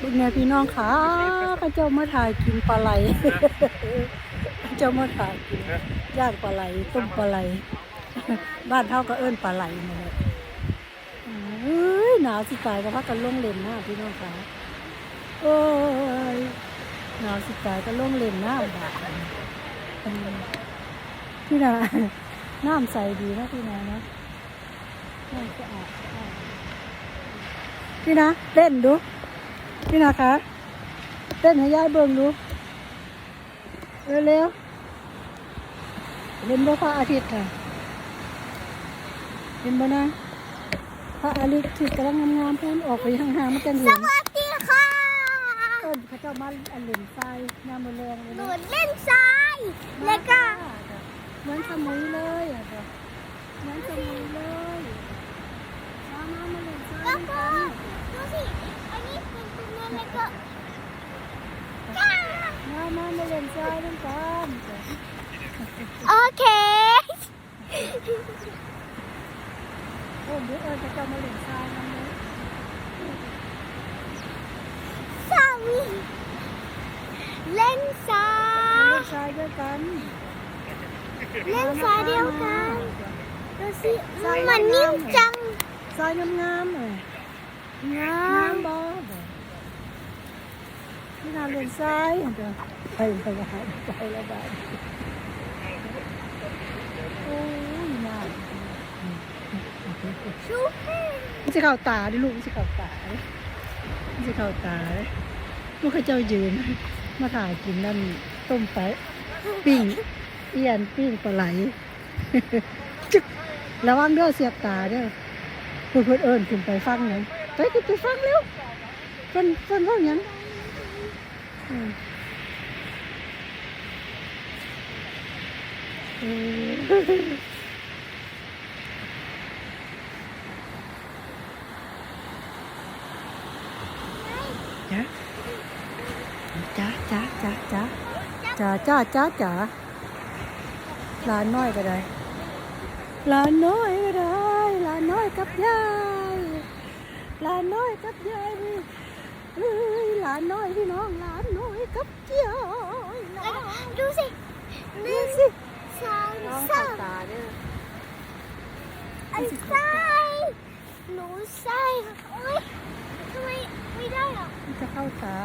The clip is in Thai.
บุญแม่พี่น้องค่ะพระเจ้ามาถ่ายกินปลาไหลพระเจ้ามาถ่ายกินย่างปลาไหลต้มปลาไหล บ้านเท่าก็เอิ้นปลาไหลมาเลยเอ้ยหนาวสิตายก็พักกันลงเล่นหน้าพี่น้องค่ะโอ้ยหนาวสิตายก็ลงเล่นหน้าบาพี่นาน้ำใสดีนะพี่นานะน้ำสะอาดสะพี่นะเล่นดู พี่นะคะเต้นให้ยายเบิ่งดูเร็วๆเล่นบ่พระอาทิตย์ค่ะเห็นบ่นะพระอาทิตย์ที่กำลังงามๆพูนออกไปห่างๆมันจะเห็สนวัสดีค่ะเอิ้นเขาเจ้ามาอันเล่นทรายน้ำมันแรงเลยหนูนะเล่นทรายแล้วก็เหมือนสมุยเลยอะจ้ะเหมือนสมุยเลยมามามาเล่นทรายแล้วด้วยก็ มามามาเล่นทรายด้วยกันจ้ะโอเคโอ้เดี๋ยวเอิญจะเจ้ามาเล่นทรายน้ำเลยสามีเล่นทรายเล่นทรายด้วยกัน เล่นทรายเดียวกันดูสิมันนิ่มจังทรายงามๆเลยงางามมบ่บ่ที่ นาเลนทรายเดี๋ยวไปไปหาไปแล้วบ้านโอ้ยน่าชูเพ่มันจะเข้าตาดิลูกมันจะเข้าตามันจะเข้าตาเด้ลูกเขาเจ้ายืนมาถ่ายกินนั่นต้มไปปิ้งเอียนปิ้งปลาไหลจึ๊กระวังเด้อเสียบตาเด้อพูดพูดเอิญขึ้นไปฟังหน่อยไปขึ้นไปฟังเร็วเพิ่อนเพิ่อนว่าหยังอืม เออจ้าจ้าจ้าจ้าจ้าจ้าจ้าจ้าจ้าหลานน้อยก็ไไอ้ไส้หนูไส้โอ๊ยทำไมไม่ได้หรอ จะเข้าตา